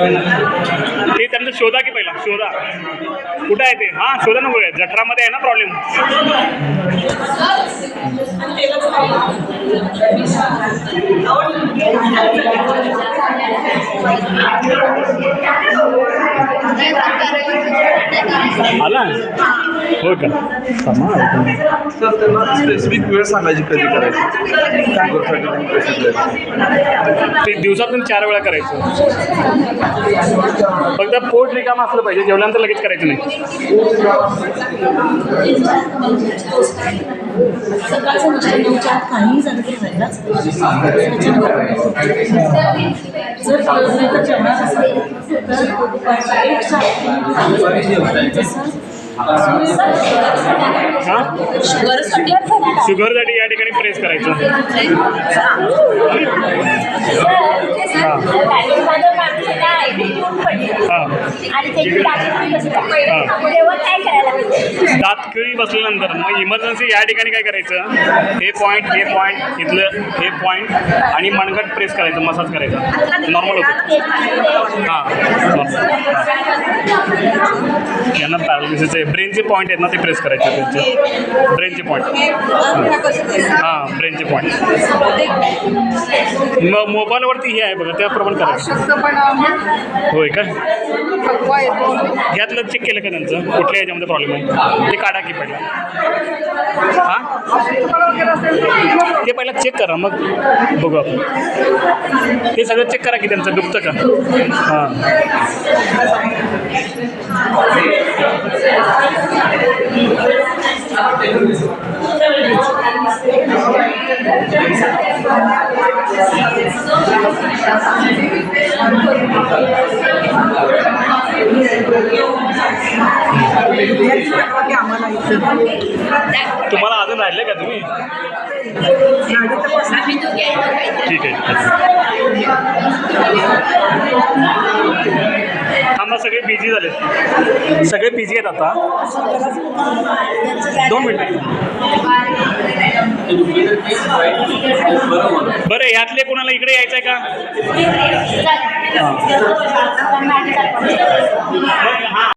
ते त्यांचं शोधा की पहिला? शोधा. कुठं आहे ते? हां शोधा नको काय जठरामध्ये आहे ना प्रॉब्लेम आला हो का. तर त्यांना स्पेसिफिक वेळ सांगायची कधी करायची. ते दिवसातून चार वेळा करायचं फक्त पोट रिकाम असलं पाहिजे जेवल्यानंतर लगेच करायचं नाही सकाळचं म्हणजे जर हां शुगरसाठी या ठिकाणी प्रेस करायचं. हां. तेव्हा काय करायला पाहिजे दात किळी बसल्यानंतर मग इमर्जन्सी या ठिकाणी काय करायचं? हे पॉईंट हे पॉईंट इथलं हे पॉईंट आणि मनगट प्रेस करायचं मसाज करायचा. नॉर्मल होतं. हां यांना पॅरालिसिसचे ब्रेनचे पॉईंट आहेत ना ते प्रेस करायचे त्यांचे. ब्रेनचे पॉईंट हां. ब्रेनचे पॉईंट मग मोबाईलवरती हे आहे बघा त्याप्रमाणे करायचं. होय का? यातलं चेक केलं का त्यांचं? कुठल्या ह्याच्यामध्ये प्रॉब्लेम आहे? ते काढा की पहिला. हां? ते पहिला चेक करा मग बघू आपण. ते सगळं चेक करा की त्यांचं गुप्त का? हां. Gracias. तुम्हाला अजून राहिले का तुम्ही? ठीक आहे थांबा सगळे बिझी झाले सगळे बिझी आहेत आता. दोन मिनिटं. बरं यातले कोणाला इकडे यायचं आहे का हां.